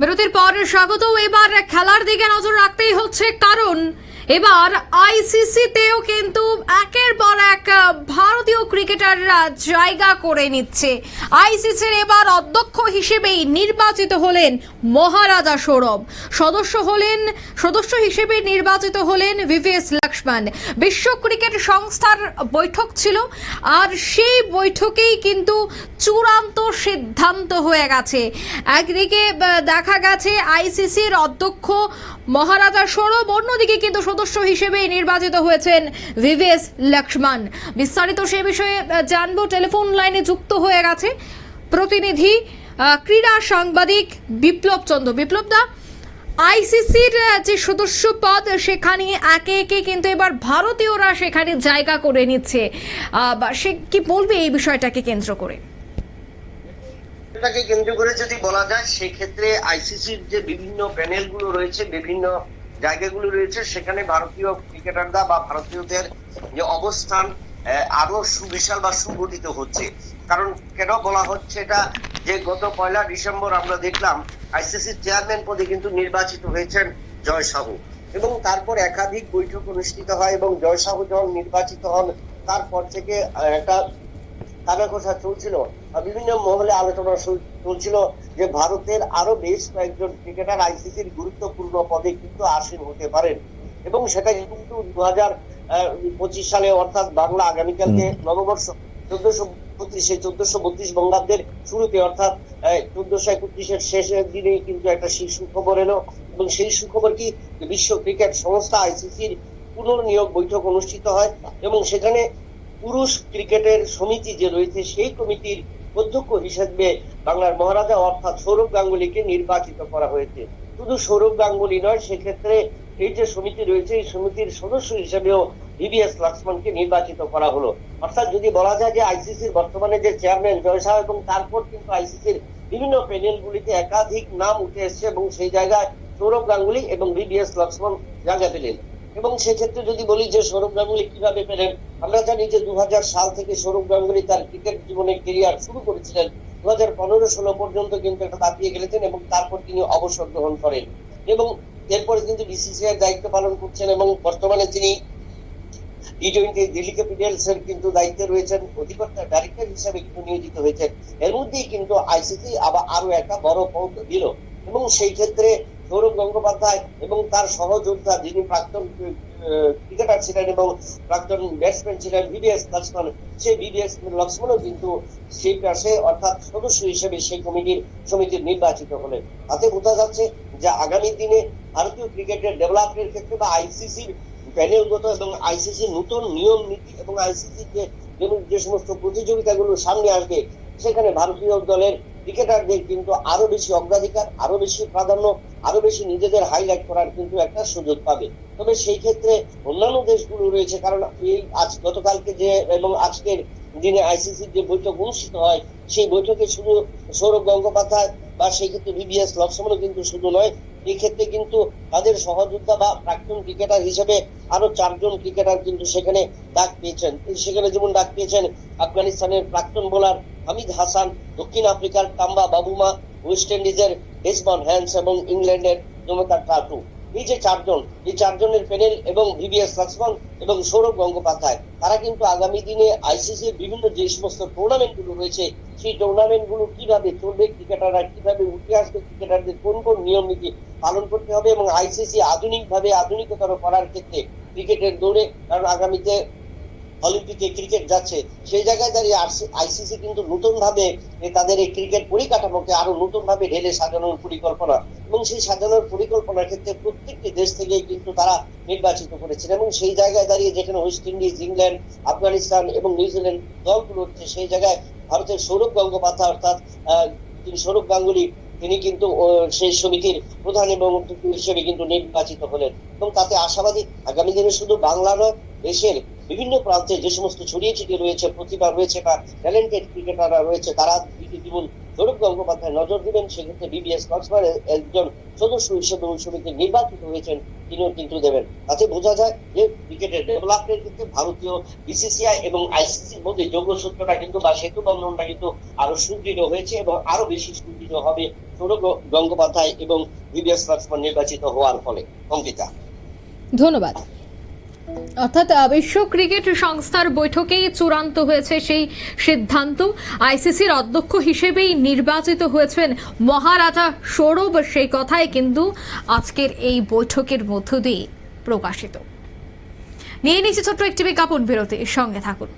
বিরতির পর স্বাগত এবার খেলার দিকে নজর রাখতেই হচ্ছে কারণ এবার আইসিসিতেও কিন্তু একের পর এক ভারতীয় ক্রিকেটাররা জায়গা করে নিচ্ছে। আইসিসির এবার অধ্যক্ষ হিসেবেই নির্বাচিত হলেন মহারাজা সৌরভ। সদস্য হলেন, সদস্য হিসেবে নির্বাচিত হলেন ভিভিএস লক্ষ্মণ। বিশ্ব ক্রিকেট সংস্থার বৈঠক ছিল, আর সেই বৈঠকেই কিন্তু চূড়ান্ত সিদ্ধান্ত হয়ে গেছে। একদিকে দেখা গেছে আইসিসির অধ্যক্ষ মহারাজা সৌরভ, অন্যদিকে কিন্তু সদস্য হিসেবে নির্বাচিত হয়েছেন ভিভিএস লক্ষ্মণ। বিস্তারিত সে বিষয়ে জানব। টেলিফোন লাইনে যুক্ত হয়ে গেছে প্রতিনিধি ক্রীড়া সাংবাদিক বিপ্লব চন্দ্র। বিপ্লব দা, আইসিসির যে সদস্য পদ, সেখানে একে একে কিন্তু এবার ভারতীয়রা সেখানে জায়গা করে নিচ্ছে। সে কি বলবে এই বিষয়টাকে কেন্দ্র করে? এটাকে কেন্দ্র করে যদি বলা যায়, সেক্ষেত্রে আইসিসির যে বিভিন্ন প্যানেলগুলো রয়েছে, বিভিন্ন জায়গাগুলো রয়েছে, সেখানে ভারতীয় ক্রিকেটাররা বা ভারতীয়দের যে অবস্থান আরও সুবিশাল বা সুগঠিত হচ্ছে। কারণ কেন বলা হচ্ছে এটা? যে গত পয়লা ডিসেম্বর আমরা দেখলাম আইসিসির চেয়ারম্যান পদে কিন্তু নির্বাচিত হয়েছেন জয় সাহু। এবং তারপর একাধিক বৈঠক অনুষ্ঠিত হয় এবং জয় সাহু যখন নির্বাচিত হন, তারপর থেকে একটা কথা চলছিল। বিভিন্ন মহলে আলোচনা চলছিল যে ভারতের আরও বেশ কয়েকজন ক্রিকেটার আইসিসির গুরুত্বপূর্ণ পদে কিন্তু আসীন হতে পারেন। এবং সেটা কিন্তু দু হাজার পঁচিশ সালে অর্থাৎ বাংলা আগামীকালকে নববর্ষ চোদ্দশো বত্রিশে চোদ্দশো বত্রিশ বঙ্গাব্দের শুরুতে অর্থাৎ চোদ্দশো একত্রিশের শেষের দিনে কিন্তু একটা সেই সুখবর এলো। এবং সেই সুখবর কি? বিশ্ব ক্রিকেট সংস্থা আইসিসির পুনর্নিয়োগ বৈঠক অনুষ্ঠিত হয় এবং সেখানে পুরুষ ক্রিকেটের সমিতি যে রয়েছে সেই কমিটির অধ্যক্ষ হিসেবে বাংলার মহারাজা অর্থাৎ সৌরভ গাঙ্গুলিকে নির্বাচিত করা হয়েছে। শুধু সৌরভ গাঙ্গুলি নয়, সেক্ষেত্রে এই যে সমিতি রয়েছে, এই সমিতির সদস্য হিসেবেও ভিভিএস লক্ষ্মণকে নির্বাচিত করা হলো। অর্থাৎ যদি বলা যায় যে আইসিসির বর্তমানে যে চেয়ারম্যান জয় শাহ এবং তারপর কিন্তু আইসিসির বিভিন্ন প্যানেলগুলিতে একাধিক নাম উঠে এসছে এবং সেই জায়গায় সৌরভ গাঙ্গুলি এবং ভিভিএস লক্ষ্মণ জায়গা পেলেন। এবং সেক্ষেত্রে যদি বলি যে সৌরভ গাঙ্গুলি কীভাবে পেলেন, আমরা জানি যে দু হাজার সাল থেকে সৌরভ গাঙ্গুলি তার ক্রিকেট জীবনে কেরিয়ার শুরু করেছিলেন। দু হাজার পনেরো ষোলো পর্যন্ত কিন্তু একটা দাপিয়ে গেলেছেন এবং তারপর তিনি অবসর গ্রহণ করেন। এবং এরপরে কিন্তু বিসিসিআই দায়িত্ব পালন করছেন এবং বর্তমানে তিনি টি টোয়েন্টি দিল্লি ক্যাপিটালস এর কিন্তু দায়িত্বে রয়েছেন, অধিকর্তা ডাইরেক্টর হিসেবে কিন্তু নিয়োজিত হয়েছেন। এর মধ্যেই কিন্তু আইসিসি আবার আরও একটা বড় পদ দিল। এবং সেই ক্ষেত্রে সৌরভ গঙ্গোপাধ্যায় এবং তার সহযোদ্ধা যিনি প্রাক্তন ক্রিকেটার ছিলেন এবং প্রাক্তন ব্যাটসম্যান ছিলেন ভিভিএস লক্ষ্মণ সেই ভিভিএস লক্ষ্মণও কিন্তু সেই পাশে অর্থাৎ সদস্য হিসেবে সেই কমিটির সমিতির নির্বাচিত হলেন। তাতে বোঝা যাচ্ছে যে আগামী দিনে ভারতীয় ক্রিকেটের ডেভেলপমেন্টের ক্ষেত্রে বা আইসিসির প্যানেলগত এবং আইসিসির নতুন নিয়ম নীতি এবং আইসিসির যে যে সমস্ত প্রতিযোগিতাগুলো সামনে আসবে, সেখানে ভারতীয় দলের ক্রিকেটারদের কিন্তু আরও বেশি অগ্রাধিকার, আরও বেশি প্রাধান্য, আরও বেশি নিজেদের হাইলাইট করার কিন্তু একটা সুযোগ পাবে। তবে সেই ক্ষেত্রে অন্যান্য দেশগুলো রয়েছে, কারণ এই আজ গতকালকে যে এবং আজকের দিনে আইসিসির যে বৈঠক অনুষ্ঠিত হয়, সেই বৈঠকে শুধু সৌরভ গঙ্গোপাধ্যায় বা সেই ক্ষেত্রে বিবিএস লক্ষ্মণও কিন্তু শুধু নয়, এক্ষেত্রে কিন্তু তাদের সহযোদ্ধা বা প্রাক্তন ক্রিকেটার হিসেবে আরও চারজন ক্রিকেটার কিন্তু সেখানে ডাক পেয়েছেন। সেখানে যেমন ডাক পেয়েছেন আফগানিস্তানের প্রাক্তন বোলার হামিদ হাসান, দক্ষিণ আফ্রিকার কাম্বা বাবুমা, ওয়েস্ট ইন্ডিজের ডেসমন হ্যান্স এবং ইংল্যান্ডের জমতার টাটু এই যে চারজন, এই চারজনের প্যানেল এবং ভিভিএস লক্ষ্মণ এবং সৌরভ গঙ্গোপাধ্যায়, তারা কিন্তু আগামী দিনে আইসিসির বিভিন্ন যে সমস্ত টুর্নামেন্টগুলো রয়েছে, সেই টুর্নামেন্টগুলো কীভাবে চলবে, ক্রিকেটাররা কীভাবে উঠে আসবে, ক্রিকেটারদের কোন কোন নিয়ম নীতি পালন করতে হবে এবং আইসিসি আধুনিকভাবে আধুনিকতর করার ক্ষেত্রে ক্রিকেটের দৌড়ে, কারণ আগামীতে অলিম্পিকে ক্রিকেট যাচ্ছে, সেই জায়গায় দাঁড়িয়ে আইসিসি কিন্তু নতুন ভাবে তাদের এই ক্রিকেট পরিকাঠামোকে আরও নতুন ভাবে ঢেলে সাজানোর পরিকল্পনা। এবং সেই সাজানোর পরিকল্পনার ক্ষেত্রে প্রত্যেকটি দেশ থেকেই কিন্তু তারা নির্বাচিত করেছেন। এবং সেই জায়গায় দাঁড়িয়ে যেখানে ওয়েস্ট ইন্ডিজ ইংল্যান্ড আফগানিস্তান এবং নিউজিল্যান্ড দলগুলো হচ্ছে, সেই জায়গায় ভারতের সৌরভ গঙ্গোপাধ্যায় অর্থাৎ তিনি সৌরভ গাঙ্গুলি, তিনি কিন্তু সেই সমিতির প্রধান এবং হিসেবে কিন্তু নির্বাচিত হলেন। এবং তাতে আশাবাদী, আগামী দিনে শুধু বাংলা নয়, দেশের বিভিন্ন প্রান্তে যে সমস্ত ছড়িয়ে ছিটিয়ে রয়েছে প্রতিভা রয়েছে বা ট্যালেন্টেড ক্রিকেটাররা রয়েছে, তারা জীবন সৌরভ গঙ্গোপাধ্যায় নজর দিবেন। সেক্ষেত্রে বিবিএস কক্সবাজারের একজন সদস্য হিসেবে ওই সমিতি নির্বাচিত হয়েছেন, তিনিও কিন্তু দেবেন। তাতে বোঝা যায় যে ক্রিকেটের ডেভেলপমেন্টের ক্ষেত্রে ভারতীয় বিসিসিআই এবং আইসিসির মধ্যে যোগসূত্রটা কিন্তু বা সেতু বন্ধনটা কিন্তু আরও সুদৃঢ় হয়েছে এবং আরও বেশি সুদৃঢ় হবে সৌরভ গঙ্গোপাধ্যায় এবং বিবিএস কক্সবাজার নির্বাচিত হওয়ার ফলে। অঙ্কিতা। ধন্যবাদ। অর্থাৎ বিশ্ব ক্রিকেট সংস্থার বৈঠকেই চূড়ান্ত হয়েছে সেই সিদ্ধান্ত। আইসিসির অধ্যক্ষ হিসেবেই নির্বাচিত হয়েছেন মহারাজা সৌরভ। সেই কথাই কিন্তু আজকের এই বৈঠকের মধ্য দিয়ে প্রকাশিত। নিয়ে নিচ্ছে ছোট্ট একটি বিজ্ঞাপন বিরতি সঙ্গে থাকুন।